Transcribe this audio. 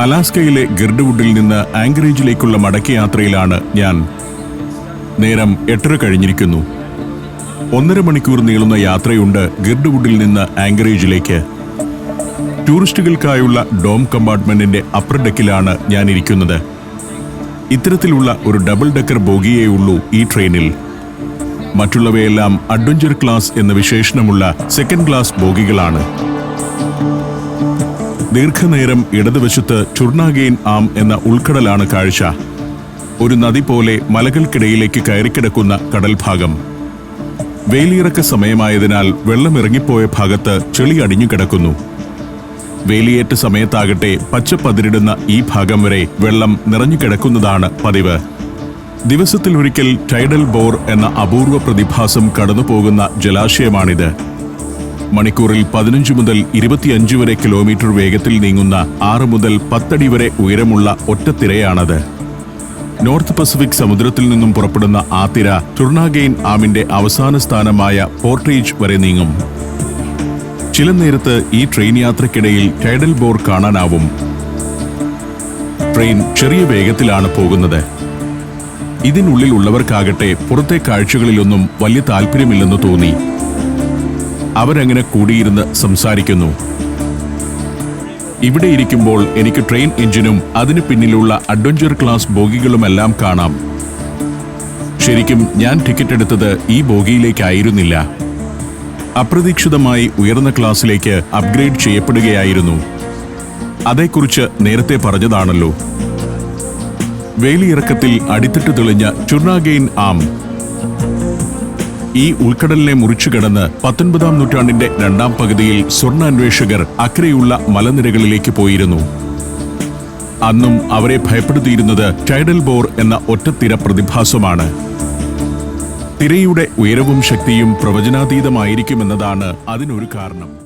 അലാസ്കയിലെ ഗിർഡ്വുഡിൽ നിന്ന് ആങ്കറേജിലേക്കുള്ള മടക്കയാത്രയിലാണ് ഞാൻ. നേരം എട്ടര കഴിഞ്ഞിരിക്കുന്നു. ഒന്നര മണിക്കൂർ നീളുന്ന യാത്രയുണ്ട് ഗിർഡ്വുഡിൽ നിന്ന് ആങ്കറേജിലേക്ക് ടൂറിസ്റ്റുകൾക്കായുള്ള ഡോം കമ്പാർട്ട്മെന്റിന്റെ അപ്പർ ഡെക്കിലാണ് ഞാൻ ഇരിക്കുന്നത്. ഇത്തരത്തിലുള്ള ഒരു ഡബിൾ ഡെക്കർ ബോഗിയേ ഉള്ളൂ ഈ ട്രെയിനിൽ. മറ്റുള്ളവയെല്ലാം അഡ്വഞ്ചർ ക്ലാസ് എന്ന വിശേഷണമുള്ള സെക്കൻഡ് ക്ലാസ് ബോഗികളാണ്. ദീർഘനേരം ഇടതുവശത്ത് ചുർണാഗെയിൻ ആം എന്ന ഉൾക്കടലാണ് കാഴ്ച. ഒരു നദി പോലെ മലകൾക്കിടയിലേക്ക് കയറിക്കിടക്കുന്ന കടൽഭാഗം. വേലിയിറക്ക സമയമായതിനാൽ വെള്ളമിറങ്ങിപ്പോയ ഭാഗത്ത് ചെളി അടിഞ്ഞു കിടക്കുന്നു വേലിയേറ്റ സമയത്താകട്ടെ പച്ചപ്പതിരിടുന്ന ഈ ഭാഗം വരെ വെള്ളം നിറഞ്ഞു കിടക്കുന്നതാണ് പതിവ്. ദിവസത്തിലൊരിക്കൽ ടൈഡൽ ബോർ എന്ന അപൂർവ പ്രതിഭാസം കടന്നുപോകുന്ന ജലാശയമാണിത്. മണിക്കൂറിൽ പതിനഞ്ച് മുതൽ ഇരുപത്തിയഞ്ച് വരെ കിലോമീറ്റർ വേഗത്തിൽ നീങ്ങുന്ന ആറ് മുതൽ പത്തടി വരെ ഉയരമുള്ള ഒറ്റത്തിരയാണത്. നോർത്ത് പസഫിക് സമുദ്രത്തിൽ നിന്നും പുറപ്പെടുന്ന ആ തിര ടുർണാഗെയിൻ ആമിന്റെ അവസാന സ്ഥാനമായ പോർട്ടേജ് വരെ നീങ്ങും. ചില നേരത്ത് ഈ ട്രെയിൻ യാത്രക്കിടയിൽ ടൈഡൽ ബോർ കാണാനാവും. ട്രെയിൻ ചെറിയ വേഗത്തിലാണ് പോകുന്നത്. ഇതിനുള്ളിൽ ഉള്ളവർക്കാകട്ടെ പുറത്തെ കാഴ്ചകളിലൊന്നും വലിയ താല്പര്യമില്ലെന്ന് തോന്നി. അവരങ്ങനെ കൂടിയിരുന്ന് സംസാരിക്കുന്നു. ഇവിടെ ഇരിക്കുമ്പോൾ എനിക്ക് ട്രെയിൻ എഞ്ചിനും അതിനു പിന്നിലുള്ള അഡ്വഞ്ചർ ക്ലാസ് ബോഗികളുമെല്ലാം കാണാം. ശരിക്കും ഞാൻ ടിക്കറ്റ് എടുത്തത് ഈ ബോഗിയിലേക്കായിരുന്നില്ല. അപ്രതീക്ഷിതമായി ഉയർന്ന ക്ലാസ്സിലേക്ക് അപ്ഗ്രേഡ് ചെയ്യപ്പെടുകയായിരുന്നു. അതേക്കുറിച്ച് നേരത്തെ പറഞ്ഞതാണല്ലോ. വേലിയിറക്കത്തിൽ അടിത്തിട്ട് തെളിഞ്ഞ ചുർണാഗെയിൻ ആം. ഈ ഉൾക്കടലിനെ മുറിച്ചു കടന്ന് പത്തൊൻപതാം നൂറ്റാണ്ടിന്റെ രണ്ടാം പകുതിയിൽ സ്വർണാന്വേഷകർ അക്കരെയുള്ള മലനിരകളിലേക്ക് പോയിരുന്നു. അന്നും അവരെ ഭയപ്പെടുത്തിയിരുന്നത് ടൈഡൽ ബോർ എന്ന ഒറ്റത്തിര പ്രതിഭാസമാണ്. തിരയുടെ ഉയരവും ശക്തിയും പ്രവചനാതീതമായിരിക്കുമെന്നതാണ് അതിനൊരു കാരണം.